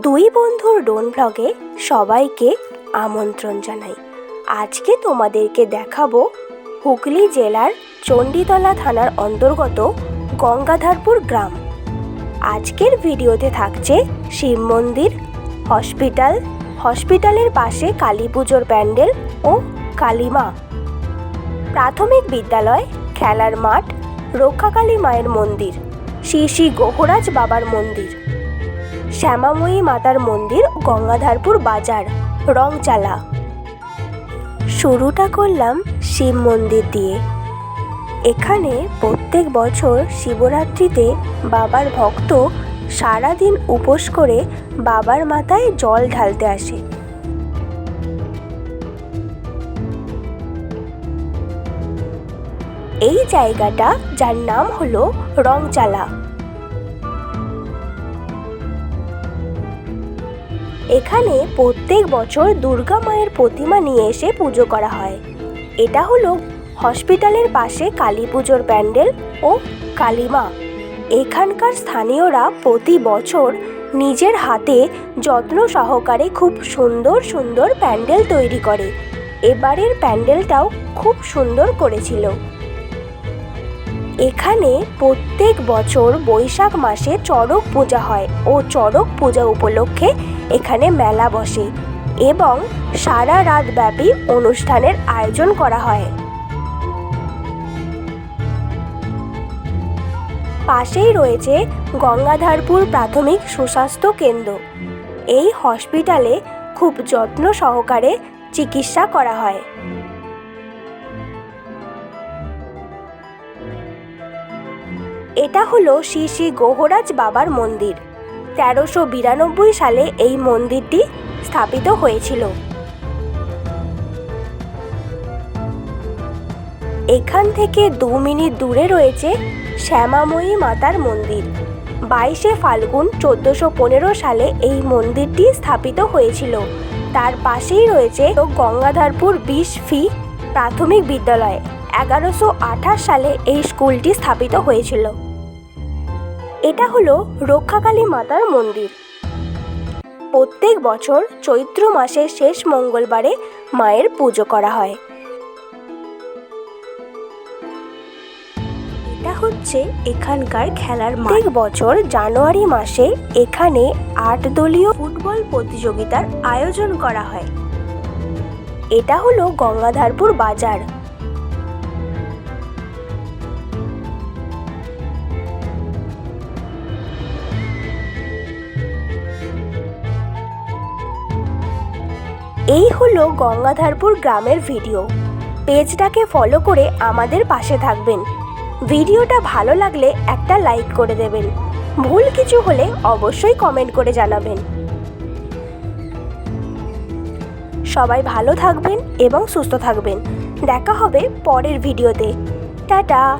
দুই বন্ধুর ডোন ব্লগে সবাইকে আমন্ত্রণ জানাই। আজকে তোমাদেরকে দেখাবো হুগলি জেলার চণ্ডীতলা থানার অন্তর্গত গঙ্গাধারপুর গ্রাম। আজকের ভিডিওতে থাকছে শিব মন্দির, হসপিটাল, হসপিটালের পাশে কালী পুজোর প্যান্ডেল ও কালীমা প্রাথমিক বিদ্যালয়, খেলার মাঠ, রক্ষাকালী মায়ের মন্দির, শ্রী শ্রী গোহরাজ বাবার মন্দির। শ্যামাময়ী মাতার মন্দির, গঙ্গাধারপুর বাজার, রংচালা। শুরুটা করলাম শিব মন্দির দিয়ে। এখানে প্রত্যেক বছর শিবরাত্রিতে বাবার ভক্ত সারাদিন উপোস করে বাবার মাথায় জল ঢালতে আসে। এই জায়গাটা, যার নাম হলো রংচালা। এখানে প্রত্যেক বছর দুর্গা মায়ের প্রতিমা নিয়ে এসে পুজো করা হয়। এটা হলো হসপিটালের পাশে কালী পুজোর প্যান্ডেল ও কালীমা এখানকার স্থানীয়রা প্রতি বছর নিজের হাতে যত্ন সহকারে খুব সুন্দর সুন্দর প্যান্ডেল তৈরি করে। এবারের প্যান্ডেলটাও খুব সুন্দর করেছিল। এখানে প্রত্যেক বছর বৈশাখ মাসে চড়ক পূজা হয় ও চড়ক পূজা উপলক্ষে এখানে মেলা বসে এবং সারা রাত ব্যাপী অনুষ্ঠানের আয়োজন করা হয়। পাশেই রয়েছে গঙ্গাধারপুর প্রাথমিক সুস্বাস্থ্য কেন্দ্র। এই হসপিটালে খুব যত্ন সহকারে চিকিৎসা করা হয়। এটা হলো শ্রী শ্রী গোহরাজ বাবার মন্দির। তেরোশো বিরানব্বই সালে এই মন্দিরটি স্থাপিত হয়েছিল। এখান থেকে দু মিনিট দূরে রয়েছে শ্যামাময়ী মাতার মন্দির। বাইশে ফাল্গুন চোদ্দোশো পনেরো সালে এই মন্দিরটি স্থাপিত হয়েছিল। তার পাশেই রয়েছে গঙ্গাধরপুর বিশ ফি প্রাথমিক বিদ্যালয়। এগারোশো আঠাশ সালে এই স্কুলটি স্থাপিত হয়েছিল। এটা হলো রক্ষাকালী মাতার মন্দির। প্রত্যেক বছর চৈত্র মাসের শেষ মঙ্গলবারে মায়ের পুজো করা হয়। এটা হচ্ছে এখানকার খেলার প্রত্যেক বছর জানুয়ারি মাসে এখানে আট দলীয় ফুটবল প্রতিযোগিতার আয়োজন করা হয়। এটা হলো গঙ্গাধারপুর বাজার। এই হলো গঙ্গাধারপুর গ্রামের ভিডিও। পেজটাকে ফলো করে আমাদের পাশে থাকবেন। ভিডিওটা ভালো লাগলে একটা লাইক করে দেবেন। ভুল কিছু হলে অবশ্যই কমেন্ট করে জানাবেন। সবাই ভালো থাকবেন এবং সুস্থ থাকবেন। দেখা হবে পরের ভিডিওতে। টাটা!